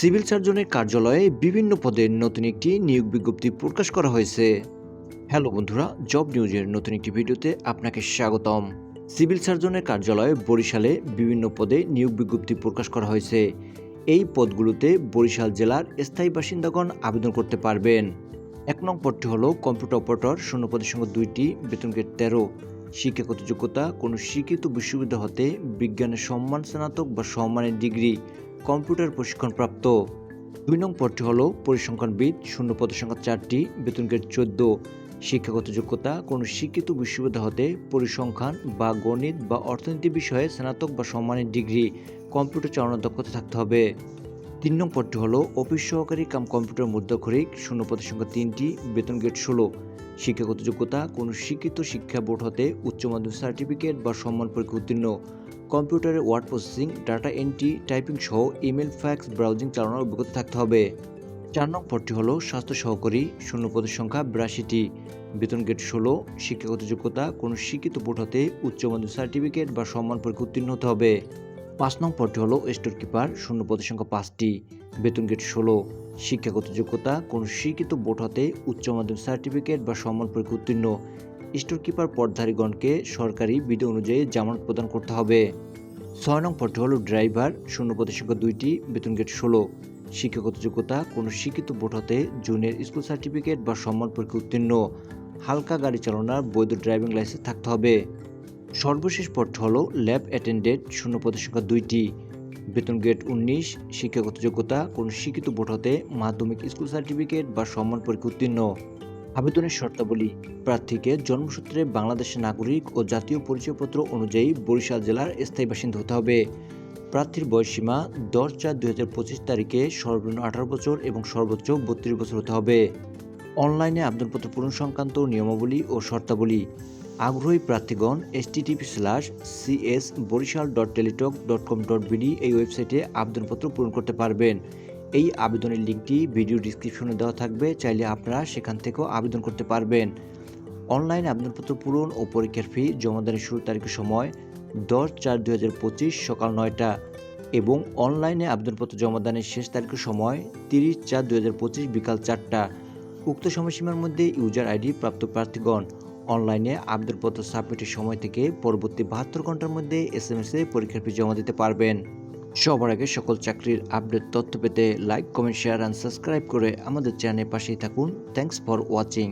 Civil সার্জনের কার্যালয়ে বিভিন্ন পদের নতুন একটি নিয়োগ বিজ্ঞপ্তি প্রকাশ করা হয়েছে। হ্যালো বন্ধুরা, জব নিউজের নতুন একটি ভিডিওতে আপনাকে স্বাগতম। সিভিল সার্জনের কার্যালয়ে বরিশালে বিভিন্ন পদে নিয়োগ বিজ্ঞপ্তি প্রকাশ করা হয়েছে। এই পদগুলোতে বরিশাল জেলার স্থায়ী বাসিন্দাগণ আবেদন করতে পারবেন। এক নং পদটি হলো কম্পিউটার অপারেটর, শূন্য পদের সঙ্গে দুইটি, বেতন গ্রেড তেরো। শিক্ষাগত যোগ্যতা কোনো শিক্ষিত বিশ্ববিদ্যালয় হতে বিজ্ঞানের সম্মান স্নাতক বা সম্মানের ডিগ্রি। কম্পিউটার প্রশিক্ষণপ্রাপ্ত। দুই নং পদটি হল পরিসংখ্যানবিদ, শূন্য পদের সংখ্যা চারটি, বেতন গেট চোদ্দ। শিক্ষাগত যোগ্যতা, কোনো শিক্ষিত বিশ্ববিদ্যালয় হতে পরিসংখ্যান বা গণিত বা অর্থনীতি বিষয়ে স্নাতক বা সম্মানের ডিগ্রি, কম্পিউটার চালানোর দক্ষতা থাকতে হবে। তিন নং পদটি হল অফিস সহকারী কাম কম্পিউটার মুদ্রাক্ষরিক, শূন্য পদের সংখ্যা তিনটি, বেতন গেট ষোলো। শিক্ষাগত যোগ্যতা কোনো শিক্ষিত শিক্ষা বোর্ড হতে উচ্চ মাধ্যমিক সার্টিফিকেট বা সম্মান পরীক্ষা উত্তীর্ণ। কম্পিউটারে word processing, data entry, typing সহ ইমেল, ফ্যাক্স, ব্রাউজিং চালানোর অভিজ্ঞতা থাকতে হবে। চার নং পদটি হলো স্বাস্থ্য সহকারী, শূন্য পদের সংখ্যা বিরাশিটি। বেতন গেট ষোলো, শিক্ষাগত যোগ্যতা কোনো শিক্ষিত বোর্ড হতে উচ্চ মাধ্যমিক সার্টিফিকেট বা সম্মান পরীক্ষা উত্তীর্ণ হতে হবে। পাঁচ নং পদটি হলো স্টোর কিপার, শূন্য পদের সংখ্যা পাঁচটি, বেতন গেট ষোলো, শিক্ষাগত যোগ্যতা, কোনো শিক্ষিত বোর্ড হতে উচ্চ মাধ্যমিক সার্টিফিকেট বা সম্মান পরীক্ষা উত্তীর্ণ। স্টোর কিপার পদধারীগণকে সরকারি বিধি অনুযায়ী জামানত প্রদান করতে হবে। ছয় নং পদটি হলো ড্রাইভার, শূন্য পদের সংখ্যা দুইটি, বেতন গেট ষোলো, শিক্ষাগত যোগ্যতা, কোনো শিক্ষিত বোর্ড হতে জুনিয়র স্কুল সার্টিফিকেট বা সম্মান পরীক্ষা উত্তীর্ণ। হালকা গাড়ি চালানোর বৈধ ড্রাইভিং লাইসেন্স থাকতে হবে। সর্বশেষ পদটি হলো ল্যাব অ্যাটেন্ডেন্ট শূন্য পদের সংখ্যা দুইটি। বেতন গ্রেড উনিশ, শিক্ষাগত যোগ্যতা, কোনো শিক্ষিত বোর্ড হতে মাধ্যমিক স্কুল সার্টিফিকেট বা সম্মান পরীক্ষা উত্তীর্ণ। আবেদনের শর্তাবলী, প্রার্থীকে জন্মসূত্রে বাংলাদেশের নাগরিক ও জাতীয় পরিচয়পত্র অনুযায়ী বরিশাল জেলার স্থায়ী বাসিন্দা হতে হবে। প্রার্থীর বয়সসীমা দশ চার দুই হাজার পঁচিশ তারিখে সর্বনিম্ন আঠারো বছর এবং সর্বোচ্চ বত্রিশ বছর হতে হবে। অনলাইনে আবেদনপত্র পূরণ সংক্রান্ত নিয়মাবলী ও শর্তাবলী আগ্রহী প্রার্থীগণ S TTP slash CS Barishal dot Teletalk dot com dot BD এই ওয়েবসাইটে আবেদনপত্র পূরণ করতে পারবেন। এই আবেদনের লিঙ্কটি ভিডিও ডিসক্রিপশনে দেওয়া থাকবে, চাইলে আপনারা সেখান থেকেও আবেদন করতে পারবেন। অনলাইনে আবেদনপত্র পূরণ ও পরীক্ষার ফি জমাদানের শুরু তারিখের সময় দশ চার দুই হাজার পঁচিশ সকাল নয়টা এবং অনলাইনে আবেদনপত্র জমাদানের শেষ তারিখের সময় তিরিশ চার দুই হাজার পঁচিশ বিকাল চারটা। উক্ত সময়সীমার মধ্যে ইউজার আইডি প্রাপ্ত প্রার্থীগণ অনলাইনে আবেদনপত্র সাবমিটের সময় থেকে পরবর্তী বাহাত্তর ঘণ্টার মধ্যে এস এম এস এ পরীক্ষার ফি জমা দিতে পারবেন। সবার আগে সকল চাকরির আপডেট তথ্য পেতে like comment share and subscribe করে আমাদের চ্যানেলের পাশেই থাকুন। Thanks for watching